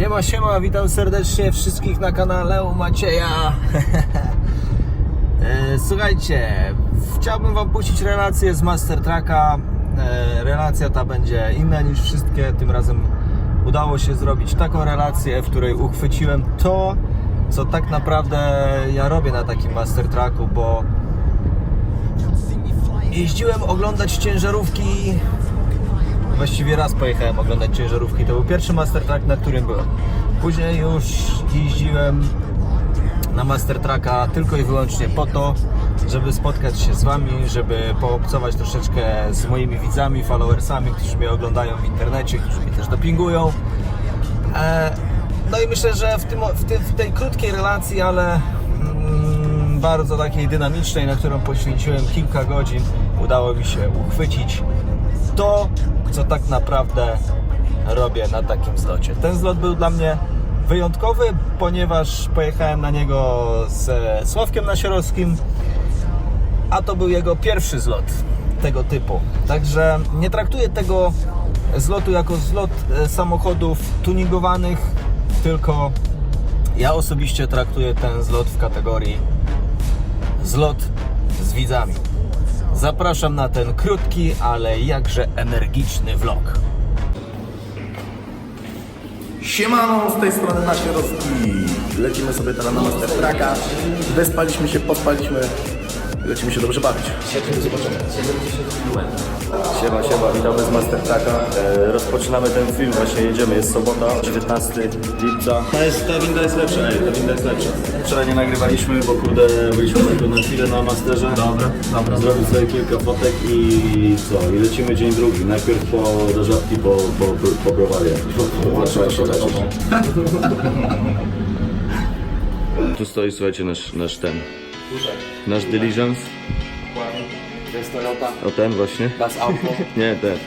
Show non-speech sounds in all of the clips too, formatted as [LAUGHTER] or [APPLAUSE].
Siema, siema, witam serdecznie wszystkich na kanale u Macieja. [LAUGHS] E, Słuchajcie, chciałbym Wam puścić relację z Master Tracka. E, Relacja ta będzie inna niż wszystkie. Tym razem udało się zrobić taką relację, w której uchwyciłem to, co tak naprawdę ja robię na takim Master Tracku, bo jeździłem oglądać ciężarówki Właściwie raz pojechałem oglądać ciężarówki. To był pierwszy Master Track, na którym byłem. Później już jeździłem na Master Tracka tylko i wyłącznie po to, żeby spotkać się z Wami, żeby poobcować troszeczkę z moimi widzami, followersami, którzy mnie oglądają w internecie, którzy mnie też dopingują. E, No i myślę, że w, tym, w, tym, w tej krótkiej relacji, ale mm, bardzo takiej dynamicznej, na którą poświęciłem kilka godzin, udało mi się uchwycić to, co tak naprawdę robię na takim zlocie. Ten zlot był dla mnie wyjątkowy, ponieważ pojechałem na niego ze Sławkiem Nasiorowskim, a to był jego pierwszy zlot tego typu. Także nie traktuję tego zlotu jako zlot e, samochodów tuningowanych, tylko ja osobiście traktuję ten zlot w kategorii zlot z widzami. Zapraszam na ten krótki, ale jakże energiczny vlog. Siemano, z tej strony Nasierowski. Lecimy sobie teraz na Master Tracka. Wyspaliśmy się, pospaliśmy. Lecimy się dobrze bawić. Zobaczymy. Siema, siema, witamy z Master Tracka. E, rozpoczynamy ten film, właśnie jedziemy, jest sobota, 19 lipca. Ta, jest, ta winda jest lepsza, ta winda jest lepsza. Wczoraj nie nagrywaliśmy, bo kurde, byliśmy tylko na chwilę na Masterze. Dobra, dobra. Zrobić sobie kilka fotek i co, i lecimy dzień drugi. Najpierw po do żabki, po, po, po browarię. Trzeba się leczyć. [LAUGHS] Tu stoi, słuchajcie, nasz, nasz ten, nasz diligence. Jest Toyota, O ten właśnie? Das Auto. [LAUGHS] Nie, ten.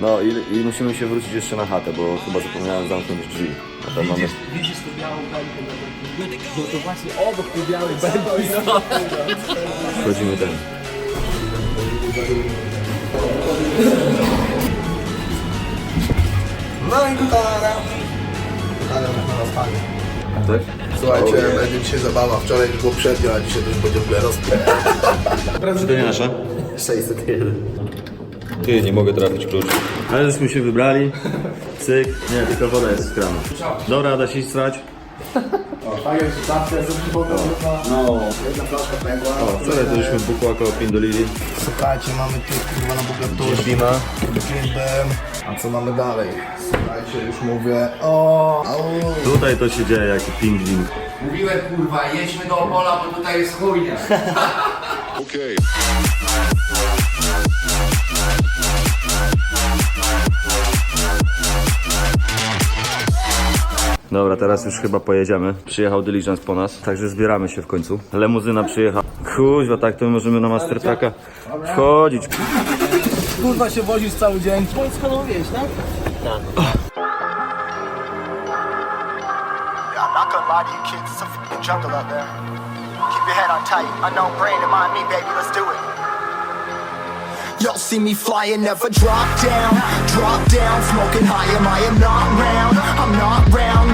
No i, i musimy się wrócić jeszcze na chatę, bo chyba zapomniałem zamknąć drzwi. A tam mamy... Widzisz tu białą belkę No to właśnie obok tej białej belki Wchodzimy ten. No i gitara. Gitara na rozpanie. Tak? Słuchajcie, będzie dzisiaj zabawa. Wczoraj już było przednio, a dzisiaj to już będzie w ogóle. Czy to nie nasza? 601. Ty, nie mogę trafić klucz. Ale żeśmy się wybrali. Cyk. Nie, tylko woda jest z kranu. Dobra, da się iść strać. Tak No. Jedna flaszka pęgła. O, wczoraj to żeśmy bukła koło pindolili. Słuchajcie, mamy tu kurwa na bogaturze. Bima. Gimbem. A co mamy dalej? Słuchajcie, już mówię. O, au. Tutaj to się dzieje, jaki pingwin. Mówiłem kurwa, jedźmy do Opola, bo tutaj jest chujnia. [LAUGHS] Dobra, teraz już chyba pojedziemy. Przyjechał Diligence po nas, także zbieramy się w końcu. Lemuzyna przyjechała. Kuźwa, tak to my możemy na Master Tracka wchodzić. Kurwa się wozisz cały dzień. Polską wieś, tak? I'm not gonna lie to you kids, it's a fucking jungle out there. Keep your head on tight, unknown brain and mind me, baby, let's do it. Y'all see me flying, never drop down, drop down, smoking high, am I am not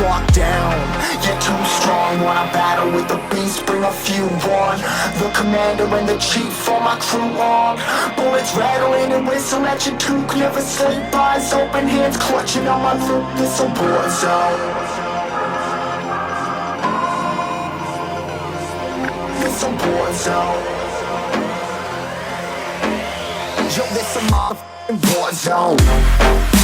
locked down, you're too strong when I battle with the beast, bring a few on, the commander and the chief for my crew on, bullets rattling and whistle at your toque, never sleep, eyes open, hands clutching on my loop, this a war zone. This a war zone. Yo, this a motherfucking war zone.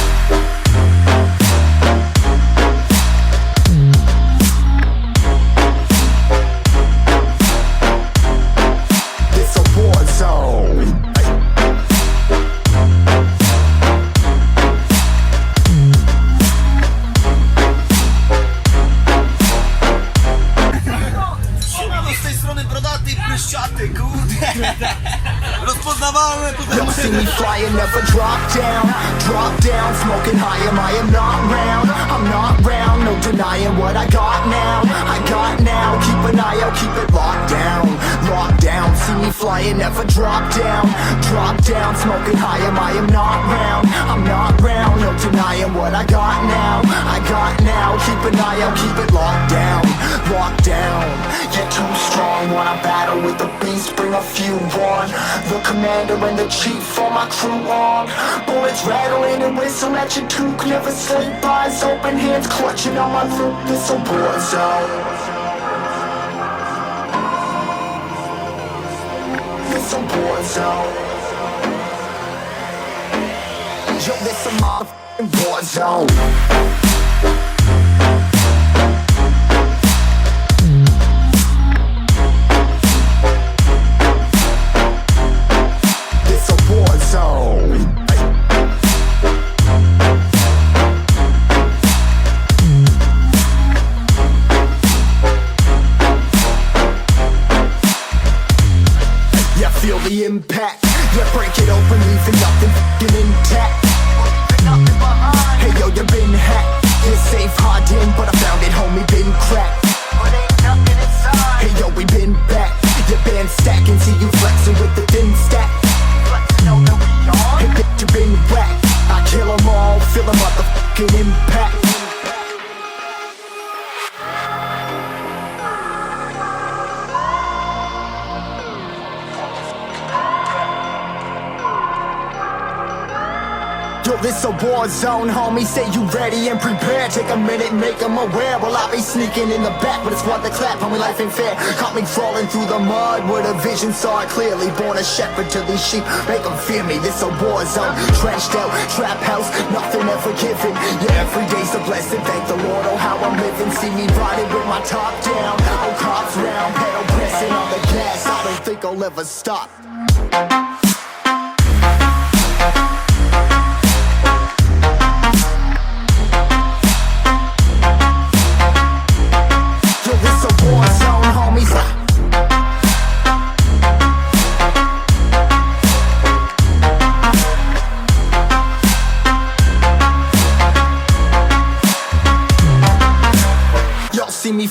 Pryszczaty, kurde. [LAUGHS] Rozpoznawałem tutaj. Y'all see me flying, never drop down, drop down, smoking high, am I am not round. I'm not round, no denying what I got now. I got now, keep an eye out, keep it locked down, locked down. See me flying, never drop down, drop down, smoking high, am I am not round. I'm not round, no denying what I got now. I got now, keep an eye out, keep it locked down, locked down. You're too strong when I battle with the beast, bring a few on. The commander and the chief for my crew on. Bullets rattling and whistle at your toque, never sleep. Eyes open, hands clutching on my loop. This a war zone. This a war zone. Yo, this a motherfucking war zone. Impact. Yeah, break it open, leaving nothing Yo, this a war zone, homie. Say you ready and prepared. Take a minute, make them aware. Well, I be sneaking in the back, but it's what the clap. Homie, life ain't fair. Caught me crawling through the mud with a vision, saw it clearly. Born a shepherd to these sheep, make them fear me. This a war zone, trenched out, trap house, nothing ever given. Yeah, every day's a blessing. Thank the Lord, oh how I'm living. See me riding with my top down, oh cops round, pedal pressing on the gas. I don't think I'll ever stop.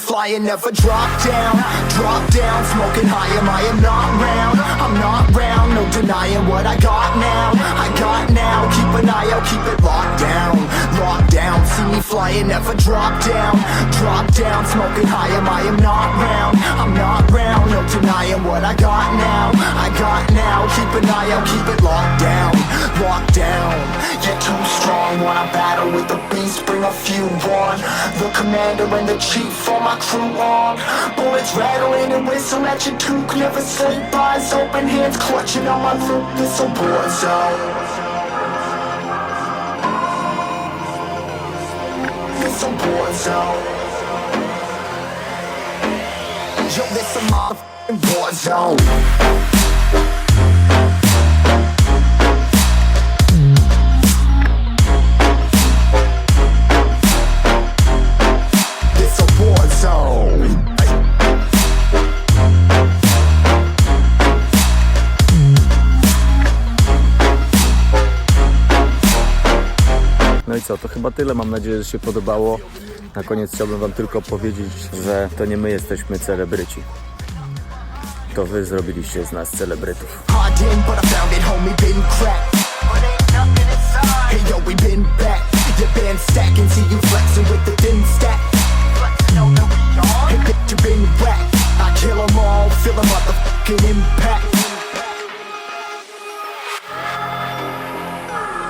fly me flying, never drop down, drop down, smoking high, am I am not round, I'm not round, no denying what I got now, I got now, keep an eye out, keep it locked down, locked down, see me flying, never drop down, drop down, smoking high, am I am not round, I'm not round, no denying what I got now, I got now, keep an eye out, keep it locked down, locked down, you're too strong when I battle with the beast, bring a few on, the commander and the chief for my crew on, bullets rattling and whistle at your toque, never sleep, eyes open, hands clutching on my throat this a war zone. This a war zone. Yo, this a motherfucking war zone. Co, to chyba tyle. Mam nadzieję, że się podobało. Na koniec chciałbym Wam tylko powiedzieć, że to nie my jesteśmy celebryci. To Wy zrobiliście z nas celebrytów.